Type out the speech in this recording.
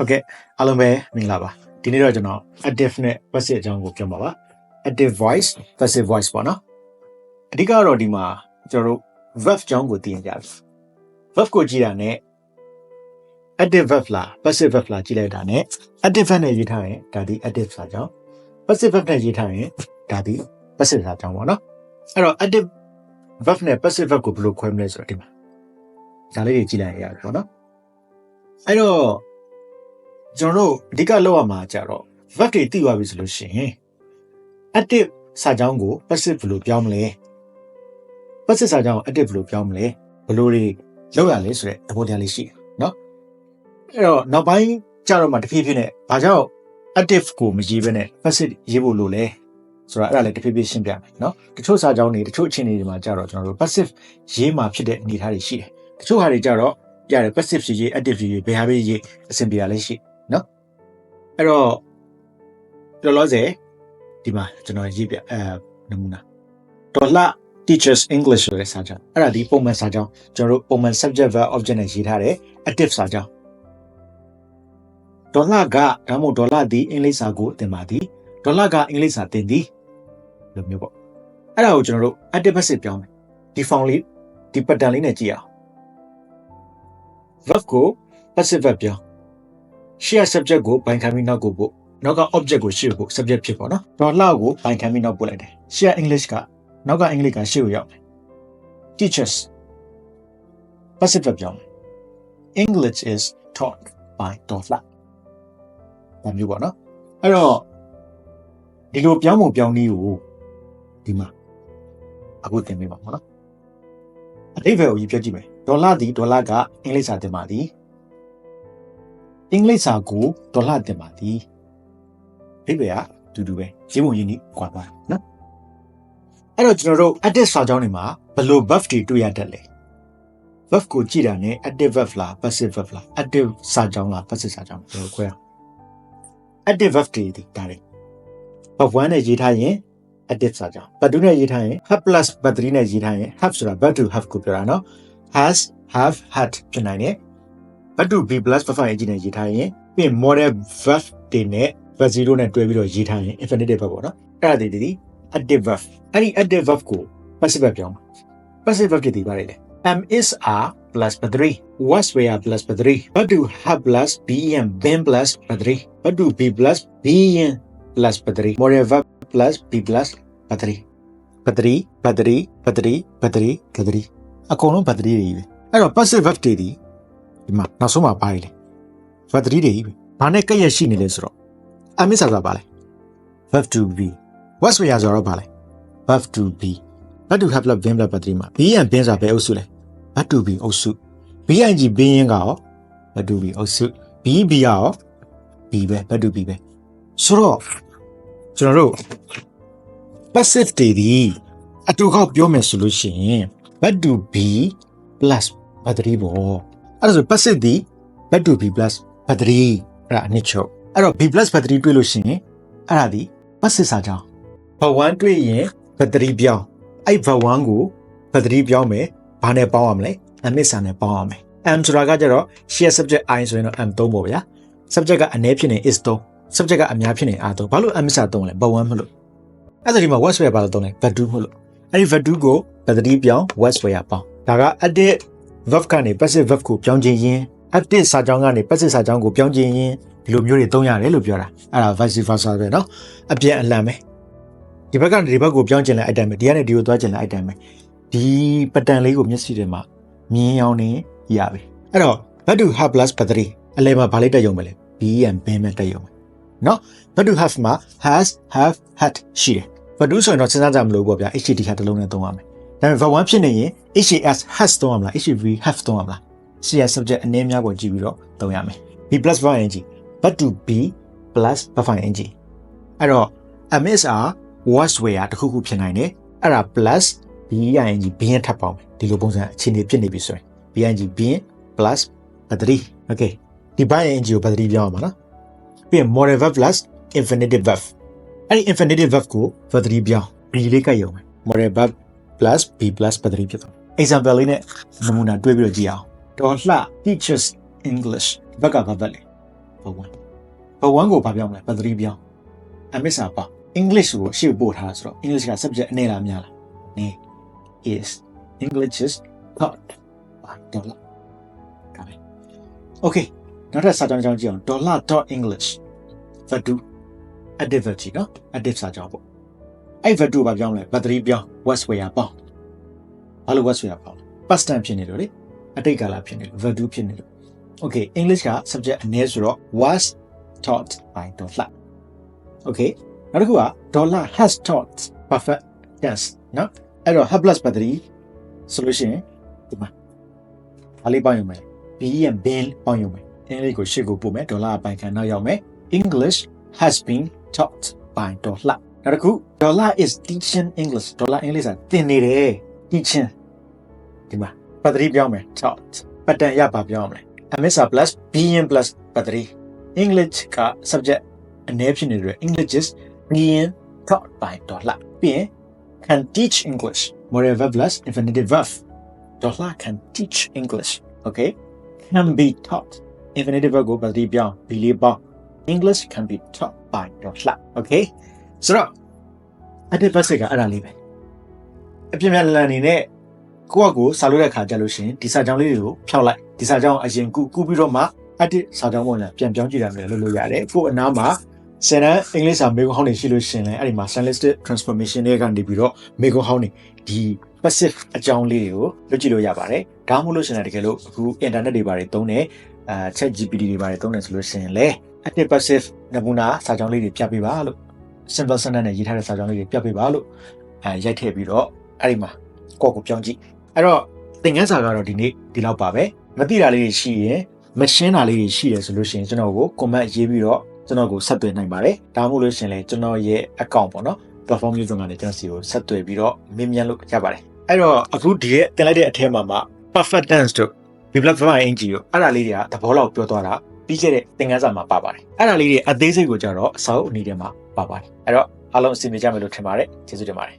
ဟုတ်ကဲ့အားလုံးပဲမင်္ဂလာပါဒီနေ့တော့ကျွန်တော် active နဲ့ passive အကြောင်းကိုပြောမှာပါ active voice passive voice ပေါ့နော်အဓိကတော့ဒီမှာကျွန်တော်တို့ verb အကြောင်းကိုသိရင်ကြတယ် verb ကိုကြည့်တာနဲ့ active verb လား passive verb လားကြည့်လိုက်တာနဲ့ active verb နဲ့ရေးထားရင်ဒါဒီ active စာကြောင်း passive verb နဲ့ရေးထားရင်ဒါဒီ passive စာကြောင်းပေါ့နော်အဲ့တော့ active verb နဲ့ passive verb ကိုဘယ်လိုခွဲမလဲဆိုတော့ဒီမှာဒါလေးတွေကြည့်လိုက်ရအောင်ပေါ့နော်အဲ့တော့ ကျွန်တော်တို့အဓိကလောက်ရမှာကြတော့ verb တွေသိသွားပြီဆိုလို့ရှိရင် active စာကြောင်းကို passive ဘယ်လိုပြောင်းမလဲ passive စာကြောင်းကို active ဘယ်လိုပြောင်းမလဲဘယ်လိုတွေလောက်ရလဲဆိုတဲ့သဘောတရားလေးရှိတယ်နော်အဲ့တော့နောက်ပိုင်းကြတော့မှတဖြည်းဖြည်းနဲ့ဘာကြောင့် active ကိုမရေးဘဲနဲ့ passive ရေးဖို့လို့လဲဆိုတော့အဲ့ဒါလည်းတဖြည်းဖြည်းရှင်းပြမယ်နော်တချို့စာကြောင်းတွေတချို့အခြေအနေတွေမှာကြတော့ကျွန်တော်တို့ passive ရေးမှာဖြစ်တဲ့အနေအထားတွေရှိတယ်တချို့ဟာတွေကြတော့ရတယ် passive ရေး active ရေးဘယ်ဟာပဲရေးအဆင်ပြေတာလည်းရှိ နော်အဲ့တော့လောလောဆယ်ဒီမှာကျွန်တော်ရေးပြအဲနမူနာဒေါ်လာ teachers english ဆိုတဲ့စာကြောင်းအဲ့ဒါဒီပုံမှန်စာကြောင်းကျွန်တော်တို့ပုံမှန် subject verb object နဲ့ရေးထားတဲ့ active စာကြောင်းဒေါ်လာကဒါမှမဟုတ်ဒေါ်လာဒီအင်္ဂလိပ်စာကိုသင်ပါသည်ဒေါ်လာကအင်္ဂလိပ်စာသင်သည်လိုမျိုးပေါ့အဲ့ဒါကိုကျွန်တော်တို့ active passive ပြောင်းမယ်ဒီ form လေးဒီ pattern လေးနဲ့ကြည့်အောင် verb ကို passive verb ပြောင်း share subject ကိုဘိုင်ခံပြီးနောက်ကိုပို့နောက်က object ကိုရှေ့ကိုပို့ subject ဖြစ်ပေါ့နော်ဒေါ်လာကိုဘိုင်ခံပြီးနောက်ပို့လိုက်တယ် share english ကနောက်က english ကရှေ့ကိုရောက်တယ် teachers passive verb ပြောင်းမယ် english is taught by ဒေါ်လာဒါမျိုးပေါ့နော်အဲ့တော့ဒီလိုပြောင်းပုံပြောင်းနည်းကိုဒီမှာအခုသင်ပေးပါပေါ့နော်အတိတ်ဘယ်ကိုကြီးပြောကြည့်မယ်ဒေါ်လာဒီဒေါ်လာကအင်္ဂလိပ်စာသင်ပါသည် အင်္ဂလိပ်စာကိုဒေါ်လာသင်ပါသည်အိဗေကအတူတူပဲရေးပုံရင်းနီးကွာသွားတယ်နော်အဲ့တော့ကျွန်တော်တို့ active စာကြောင်းတွေမှာဘယ်လို verb တွေတွေ့ရတတ်လဲ verb ကိုကြည့်တာနဲ့ active verb လား passive verb လား active စာကြောင်းလား passive စာကြောင်းဘယ်လိုခွဲအောင် active verb တွေဒီဒါတွေ verb 1နဲ့ရေးထားရင် active စာကြောင်း verb 2နဲ့ရေးထားရင် have plus verb 3နဲ့ရေးထားရင် have ဆိုတာ verb to have ကိုပြောတာနော် has have had ဖြစ်နိုင်တယ် verb to be plus verb 5နဲ့ရေးထားရင်ပြီးရင် model verb တွေနဲ့ verb 0နဲ့တွဲပြီးတော့ရေးထားရင် infinitive verb ပေါ့နော်အဲ့ဒါတွေဒီ active verb အဲ့ဒီ active verb ကို passive verb ပြောင်းပါ passive verb တွေဒီပါတယ်လေ am is are plus verb 3 was were plus verb 3 verb to have plus been been plus verb 3 verb to be plus being plus verb 3 model verb plus be plus verb 3 verb 3 verb 3 verb 3 verb 3 verb 3အကုန်လုံး verb 3တွေကြီးပဲအဲ့တော့ passive verb တွေဒီ ဒီမှာနောက်ဆုံးမှာပါရလေ verb 3တွေကြီးပဲဘာနဲ့ကပ်ရက်ရှိနေလဲဆိုတော့ am is ဆိုတာပါလဲ verb to be was were ဆိုတော့ပါလဲ verb to be verb to have လက် been လက် verb 3မှာ be and been ဆိုတာဘယ်အုပ်စုလဲ verb to be အုပ်စု bing being ကရော verb to be အုပ်စု be be ကရော be ပဲ verb to be ပဲဆိုတော့ကျွန်တော်တို့ passive တွေဒီအတူကောက်ပြောမယ်ဆိုလို့ရှိရင် verb to be plus verb 3ပေါ့ အဲ့ဒါဆို passive ဒီ verb to be plus verb 3အဲ့ဒါအနည်းချုပ်အဲ့တော့ be plus verb 3တွေ့လို့ရှိရင်အဲ့ဒါဒီ passive စာကြောင်း verb 1တွေ့ရင် verb 3ပြောင်းအဲ့ verb 1ကို verb 3ပြောင်းမယ်ဘာနဲ့ပေါင်းရမလဲ am စာနဲ့ပေါင်းရမယ် am ဆိုတာကကြတော့ share subject i ဆိုရင်တော့ am 3ပေါ့ဗျာ subject ကအနည်းဖြစ်နေ is 3 subject ကအများဖြစ်နေ r 3ဘာလို့ am စာ3လဲ verb 1မလို့အဲ့ဒါဒီမှာ was where ဘာလို့3လဲ verb 2မလို့အဲ့ဒီ verb 2ကို verb 3ပြောင်း was where ပေါင်းဒါက active verb ကနေ passive verb ကိုပြောင်းခြင်းရင် active စာကြောင်းကနေ passive စာကြောင်းကိုပြောင်းခြင်းရင်ဒီလိုမျိုးတွေသုံးရတယ်လို့ပြောတာအဲ့ဒါ vice versa ပဲเนาะအပြန်အလှန်ပဲဒီဘက်ကနေဒီဘက်ကိုပြောင်းခြင်းလဲအဲ့တိုင်းပဲဒီကနေဒီကိုသွားခြင်းလဲအဲ့တိုင်းပဲဒီ pattern လေးကိုမျက်စိထဲမှာမြင်အောင်နေရပြီအဲ့တော့ verb to have plus verb 3အလဲမှာဗာလေးတက်ရုံပဲလေ be and been နဲ့တက်ရုံပဲเนาะ verb to have မှာ has have had ရှိတယ် verb to ဆိုရင်တော့စဉ်းစားကြမလို့ပေါ့ဗျာ hd ဟာတစ်လုံးနဲ့သုံးရမယ် ဒါပေမဲ့ verb 1ဖြစ်နေရင် has has သုံးရမလား hv have သုံးရမလား CS subject အနည်းများကိုကြည့်ပြီးတော့သုံးရမယ် be plus verb ing but to be plus verb ing အဲ့တော့ ams are was were တခုခုဖြစ်နိုင်တယ်အဲ့ဒါ plus bing being ထပ်ပေါင်းမယ်ဒီလိုပုံစံအခြေအနေဖြစ်နေပြီဆိုရင် bing being plus battery okay ဒီ by ing ကို battery ပြောင်းအောင်ပါနော်ပြီးရင် modal verb plus infinitive verb အဲ့ဒီ infinitive verb ကို battery ပြောင်း b လေးကပ်ရုံပဲ modal verb plus b plus battery ဖြစ်သွား example လေးနဲ့နမူနာတွဲပြီးတော့ကြည့်အောင်ဒေါ်လှ teachers english ဘက်ကဘာပဲလဲ verb 1 verb 1ကိုဘာပြောင်းမလဲ verb 3ပြောင်းအမစ်စာပါ English ကိုရှေ့ပို့ထားတာဆိုတော့ English က subject အနေလားများလားနေ is English is taught by dollar ဒါပဲ Okay နောက်ထပ်စာကြောင်းအကြောင်းကြည့်အောင် dollar.english verb 2 adjective verb ကြီးနော် adjective စာကြောင်းပေါ့ အဲ့ verb 2ဘာပြောင်းမလဲ verb 3ပြောင်း was where ပေါင်းဘာလို့ was where ပေါင်းလဲ past tense ဖြစ်နေလို့လေအတိတ်ကာလဖြစ်နေလို့ verb 2ဖြစ်နေလို့ Okay English က subject အနေဆိုတော့ was taught by dollar Okay နောက်တစ်ခုက dollar has taught perfect tense နော်အဲ့တော့ have plus ပတ်တရီဆိုလို့ရှိရင်ဒီမှာဘာလေးပေါင်းရုံပဲ be and been ပေါင်းရုံပဲအင်္ဂလိပ်ကိုရှေ့ကိုပို့မယ် dollar အပိုင်ခံနောက်ရောက်မယ် English has been taught by dollar နောက်တစ်ခု dollar is teaching English dollar English ကသင်နေတယ် teaching ဒီမှာပတ်တရီပြောင်းမယ် taught ပတ်တန်ရပါပြောင်းမယ် amisa plus being plus ပတ်တရီ English က subject အနေဖြစ်နေတဲ့အတွက် English is being taught by dollar ပြီးရင် can teach English modal verb plus infinitive verb dollar can teach English okay can be taught infinitive verb ကိုပတ်တရီပြောင်း be လေးပေါင်း English can be taught by dollar okay ဆိုတော့ adjective verb ကအဲ့ဒါလေးပဲအပြည့်မဲ့လန်အနေနဲ့ကိုယ့်အကိုစာလို့တဲ့ခါကြလို့ရှရင်ဒီစာကြောင်းလေးတွေကိုဖျောက်လိုက်ဒီစာကြောင်းအရင်ကူကူပြီးတော့မှ edit စာကြောင်းပုံစံပြန်ပြောင်းကြည့်တာမျိုးလုပ်လို့ရတယ်ကို့အနားမှာဆယ်တန်းအင်္ဂလိပ်စာမေကွန်ဟောင်းနေရှိလို့ရှရင်လည်းအဲ့ဒီမှာ stylistic transformation တွေကနေပြီးတော့မေကွန်ဟောင်းနေဒီ passive အကြောင်းလေးတွေကိုလုပ်ကြည့်လို့ရပါတယ်ဒါမှမဟုတ်လို့ရှရင်လည်းတကယ်လို့အခု internet တွေပါတယ်သုံးတယ်အာ chat GPT တွေပါတယ်သုံးတယ်ဆိုလို့ရှရင်လည်း active passive နမူနာစာကြောင်းလေးတွေပြပေးပါလို့ simple sentence နဲ့ရေးထားတဲ့စာကြောင်းလေးတွေပြပေးပါလို့အဲရိုက်ထည့်ပြီးတော့အဲ့ဒီမှာကိုယ့်ကိုပြောင်းကြည့်အဲ့တော့သင်ခန်းစာကတော့ဒီနေ့ဒီလောက်ပါပဲမသိတာလေးတွေရှိရင်မရှင်းတာလေးတွေရှိရဆိုလို့ရှိရင်ကျွန်တော်ကို comment ရေးပြီးတော့ကျွန်တော်ကိုဆက်သွယ်နိုင်ပါတယ်ဒါမှမဟုတ်လို့ရှိရင်လည်းကျွန်တော်ရဲ့ account ပေါ့နော် platform မျိုးစုံကနေကျွန်တော်စီကိုဆက်သွယ်ပြီးတော့မေးမြန်းလို့ရပါတယ်အဲ့တော့အခုဒီရဲ့တင်လိုက်တဲ့အထဲမှာမှ perfect tense တို့ develop for ing တို့အဲ့ဒါလေးတွေကသဘောလောက်ပြောသွားတာပြီးခဲ့တဲ့သင်ခန်းစာမှာပါပါတယ်အဲ့ဒါလေးတွေအသေးစိတ်ကိုကြတော့အစောအနေနဲ့မှာ ပါပါတယ်အဲ့တော့အားလုံးအစီအမံကြမယ်လို့ထင်ပါတယ်ကျေးဇူးတင်ပါတယ်